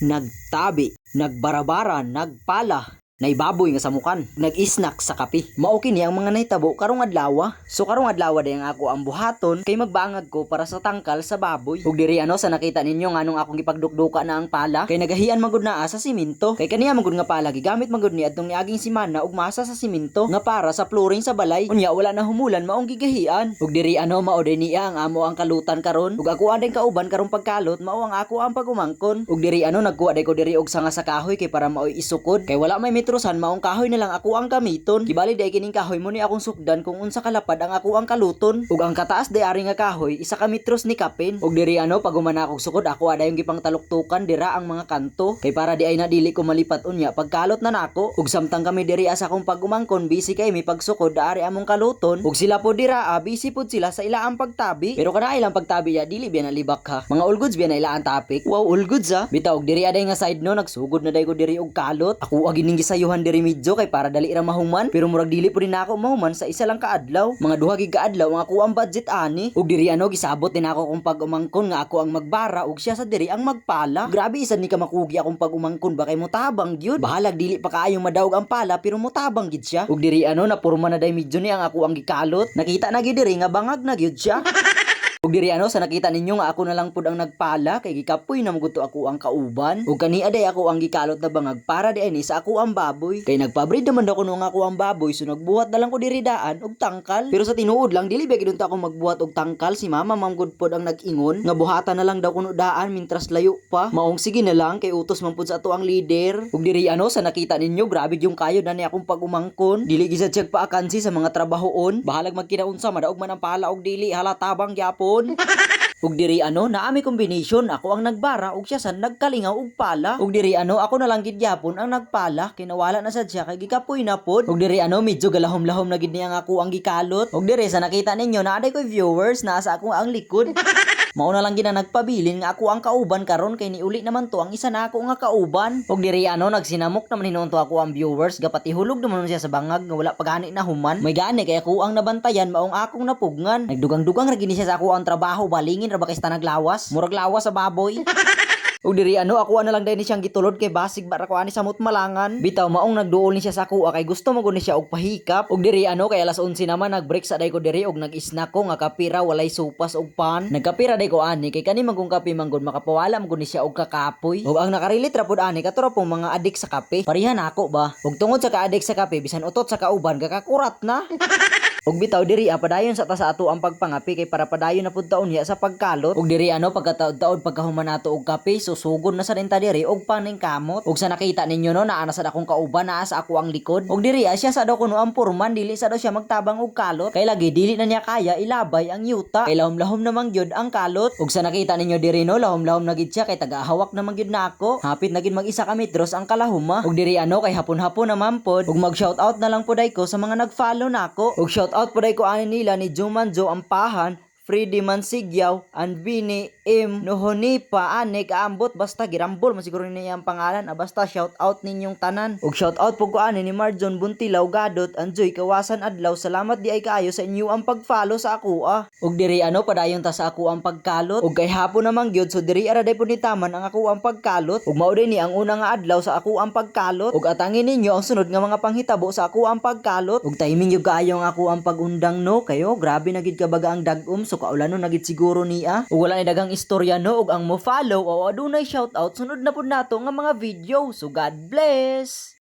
nagtabi, nagbarabara, nagpala, naibaboy nga sa mukan, nag-isnak sa kapi. Mao kini ang mga nahitabo karong adlaw. So karong adlaw day ang ako ang buhaton kay magbangag ko para sa tangkal sa baboy. Ug diri ano sa nakita ninyo nganong akong gipagdukduka na ang pala kay nagahian magud naa sa siminto. Kay kaniya magud nga pala gigamit magud ni adtong niaging simana ug masa sa siminto nga para sa flooring sa balay. Unya wala na humulan maong gigahian. Ug diri ano mao din niya ang amo ang kalutan karon. Ug ako adeng kauban karong pagkalot mao ang ako ang pagumangkon. Ug diri ano nagkuha day ko diri og sanga sa kahoy kay para maoy isukod kay wala may metrosan maong kahoy na lang ako ang gamiton. Kibali day kining kahoy mo ni akong sukdan kung unsa kalapad ang ako ang kaluton. Ug ang kataas day ari nga kahoy isa ka metros ni kapin. Ug diri ano pag humana akong sukod ako ada yung gipang taluktukan dira ang mga kanto kay para di ay nadili ko malipat unya pagkalot na nako. Ug samtang kami diri asa akong pagumangkon busy kay mi pagsukod daari among kaluton. Ug sila po dira ah, busy pud sila sa ila ang pagtabi. Pero kana ilang pagtabi ya dili biya nalibak ha. Mga all goods biya na ila ang topic. Wow, all goods ha. Bitaw og diri aday nga side no nagsugod na day ko diri og kalot. Ako agi ning gisayuhan diri medyo kay para dali ra mahuman. Pero murag dili po din ako mahuman sa isa lang ka adlaw. Mga duha gig ka adlaw ang ako ang budget ani. Ug diri ano gisabot din ako kung pag umangkon nga ako ang magbara ug siya sa diri ang magpala. Grabe isa ni ka makugi akong pag umangkon ba kay mutabang gyud. Bahalag dili pa kaayong madaog ang pala pero mutabang gid siya. Ug diri ano napurma na day medyo ni ang ako ang gikalot. Nakita na gid diri nga bangag na gyud siya. Ug diri ano sa nakita ninyo nga ako na lang pud ang nagpala kay gikapoy na muguto ako ang kauban. Ug kani aday ako ang gikalot na bangag para di ani sa ako ang baboy. Kay nagpabreed naman daw kuno nga ako ang baboy so nagbuhat na lang ko diri daan og tangkal. Pero sa tinuod lang dili ba gid ako magbuhat og tangkal si mama ma'am good pod ang nag-ingon nga buhatan na lang daw kuno daan mintras layo pa. Maong sige na lang kay utos man pud sa ato ang leader. Ug diri ano sa nakita ninyo grabe yung kayo na ni akong pagumangkon. Dili gisad check pa akansi sa mga trabahoon. Bahalag magkinaunsa madaog man ang pala og dili halatabang gyapon. Ug diri ano naami combination ako ang nagbara ug siya sa nagkalingaw og pala. Ug diri ano ako na lang gid gyapon ang nagpala kinawala na sad siya kay gikapoy na pod. Ug diri ano medyo galahom-lahom na gid niya nga ako ang gikalot. Ug diri sa nakita ninyo na aday ko viewers na sa ako ang likod. Mao na lang gina nagpabilin nga ako ang kauban karon kay niuli naman to ang isa na ako nga kauban. Ug diri ano nagsinamok naman hinuon to ako ang viewers gapati hulog naman siya sa bangag nga wala pagani na human. May gani kay ako ang nabantayan maong akong napugngan. Nagdugang-dugang ra siya sa ako ang trabaho balingin ra ba kay naglawas. Murag lawas sa baboy. Ug diri ano ako na lang din siyang gitulod kay basig bara ko ani sa mutmalangan. Bitaw maong nagduol ni siya sa kuha kay gusto mo ni siya og pahikap. Ug diri ano kay alas 11 naman nagbreak sa day ko diri og nag-snack ko nga kapira walay supas og pan. Nagkapira day ko ani kay kani magong kape manggod makapawala mo ni siya og kakapoy. Ug ang nakarilit ra pud ani katuro pong mga adik sa kape. Parihan ako ba. Ug tungod sa ka-adik sa kape bisan utot sa kauban gakakurat na. Ug bitaw diri ah, padayon sa ta sa ato ang pagpangapi kay para padayon na pud niya sa pagkalot. Ug diri ano pagkataod-taod pagkahuman nato og kape susugod na sa rin ta diri og paning kamot. Ug sa nakita ninyo no naa na sa akong kauban naa sa ako ang likod. Ug diri ah, siya sa daw kuno ang purman dili sa daw siya magtabang og kalot. Kay lagi dili na niya kaya ilabay ang yuta. Kay lahom-lahom namang gyud ang kalot. Ug sa nakita ninyo diri no lahom-lahom na gid siya kay tagahawak naman gyud na ako. Hapit na gid mag-isa ka metros ang kalahuma. Ug diri ano kay hapon-hapon naman pod. Ug mag shout out na lang poday ko sa mga nag-follow nako. Ug shout out poday ko ani nila ni Juman Jo Ampahan, Freddy Mansigyaw, and Vini M. Nohoni pa ane kaambot basta girambol man siguro niya ang pangalan ah, basta shout out ninyong tanan. Ug shout out po ko ani ni Marjon Buntilaw Gadot Anjoy Kawasan Adlaw salamat di ay kaayo sa inyo ang pag-follow sa ako ah. Ug diri ano padayon ta sa ako ang pagkalot? Ug kay hapon namang gyud so diri ara day po ni taman ang ako ang pagkalot? Ug mao ni ang una nga adlaw sa ako ang pagkalot? Ug atangin ninyo ang sunod nga mga panghitabo sa ako ang pagkalot? Ug timing gyud kaayo ang ako ang pagundang no? Kayo grabe na gid kabaga ang dagom so kaulano na gid siguro niya. Ug wala ni dagang istorya no? Ug ang mo follow o adunay shout out sunod na pud nato nga mga video. So God bless